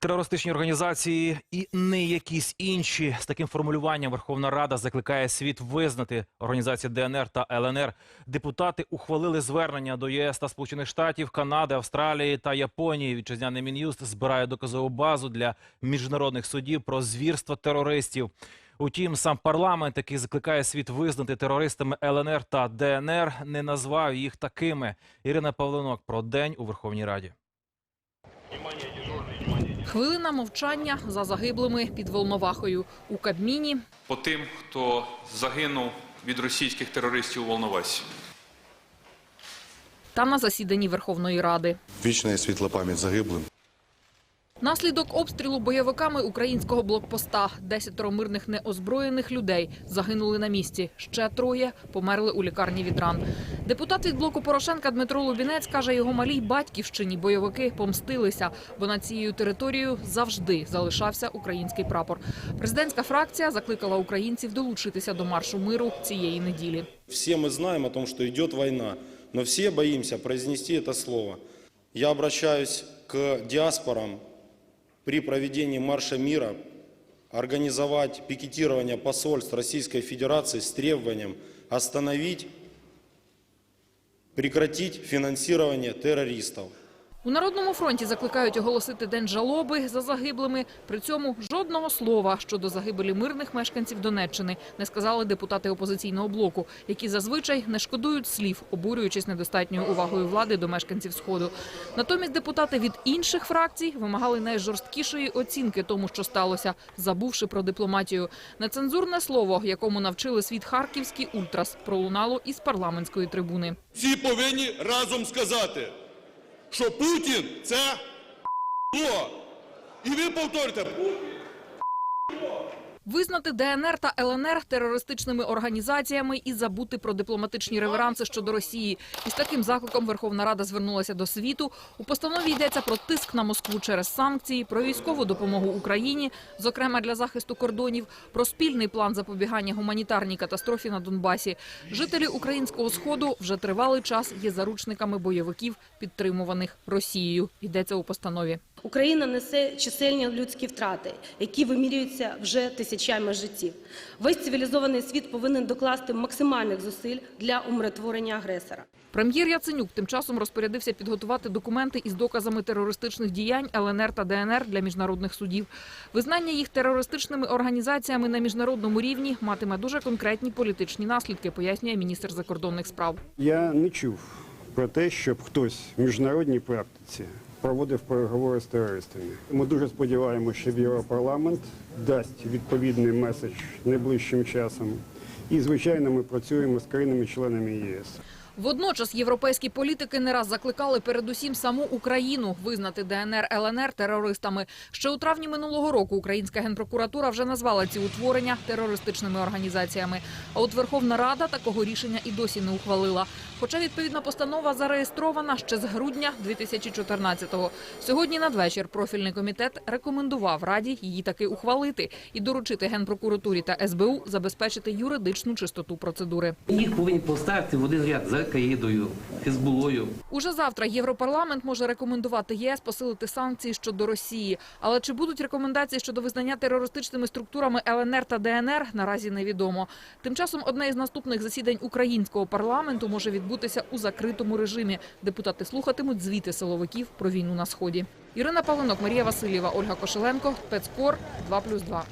Терористичні організації і не якісь інші з таким формулюванням Верховна Рада закликає світ визнати організації ДНР та ЛНР. Депутати ухвалили звернення до ЄС та Сполучених Штатів, Канади, Австралії та Японії. Вітчизняний мін'юст збирає доказову базу для міжнародних судів про звірства терористів. Утім, сам парламент, який закликає світ визнати терористами ЛНР та ДНР, не назвав їх такими. Ірина Павленок про день у Верховній Раді. Хвилина мовчання за загиблими під Волновахою у Кабміні. по тим, хто загинув від російських терористів у Волновасі. та на засіданні Верховної Ради. Вічна і світла пам'ять загиблим. Наслідок обстрілу бойовиками українського блокпоста. Десятеро мирних неозброєних людей загинули на місці. Ще троє померли у лікарні від ран. Депутат від блоку Порошенка Дмитро Лубінець каже, його малій батьківщині бойовики помстилися, бо над цією територією завжди залишався український прапор. Президентська фракція закликала українців долучитися до маршу миру цієї неділі. Все мы знаем о том, что идет война, но все боимся произнести это слово. Я обращаюсь к диаспорам при проведении марша мира организовать пикетирование посольств Российской Федерации с требованием остановить, прекратить финансирование террористов. У Народному фронті закликають оголосити день жалоби за загиблими. При цьому жодного слова щодо загибелі мирних мешканців Донеччини не сказали депутати опозиційного блоку, які зазвичай не шкодують слів, обурюючись недостатньою увагою влади до мешканців сходу. Натомість депутати від інших фракцій вимагали найжорсткішої оцінки тому, що сталося, забувши про дипломатію. Нецензурне слово, якому навчили світ харківський ультрас, пролунало із парламентської трибуни. Всі повинні разом сказати, що Путін це. І ви повторите, Визнати ДНР та ЛНР терористичними організаціями і забути про дипломатичні реверанси щодо Росії. Із таким закликом Верховна Рада звернулася до світу. У постанові йдеться про тиск на Москву через санкції, про військову допомогу Україні, зокрема для захисту кордонів, про спільний план запобігання гуманітарній катастрофі на Донбасі. Жителі українського сходу вже тривалий час є заручниками бойовиків, підтримуваних Росією. Йдеться у постанові. Україна несе чисельні людські втрати, які вимірюються вже тисячами життів. Весь цивілізований світ повинен докласти максимальних зусиль для умиротворення агресора. Прем'єр Яценюк тим часом розпорядився підготувати документи із доказами терористичних діянь ЛНР та ДНР для міжнародних судів. Визнання їх терористичними організаціями на міжнародному рівні матиме дуже конкретні політичні наслідки, пояснює міністр закордонних справ. Я не чув про те, щоб хтось в міжнародній практиці проводив переговори з терористами. Ми дуже сподіваємося, що Європарламент дасть відповідний меседж найближчим часом. І, звичайно, ми працюємо з країнами-членами ЄС. Водночас європейські політики не раз закликали передусім саму Україну визнати ДНР ЛНР терористами. Ще у травні минулого року українська генпрокуратура вже назвала ці утворення терористичними організаціями. А от Верховна Рада такого рішення і досі не ухвалила. Хоча відповідна постанова зареєстрована ще з грудня 2014-го. Сьогодні надвечір профільний комітет рекомендував Раді її таки ухвалити і доручити генпрокуратурі та СБУ забезпечити юридичну чистоту процедури. Їх повинні поставити в один ряд з Аль-Каїдою, Хезбулою. Уже завтра Європарламент може рекомендувати ЄС посилити санкції щодо Росії. Але чи будуть рекомендації щодо визнання терористичними структурами ЛНР та ДНР, наразі невідомо. Тим часом одне із наступних засідань українського парламенту може відбутися у закритому режимі. Депутати слухатимуть звіти силовиків про війну на сході. Ірина Павленок, Марія Васильєва, Ольга Кошеленко, Спецкор 2+,2.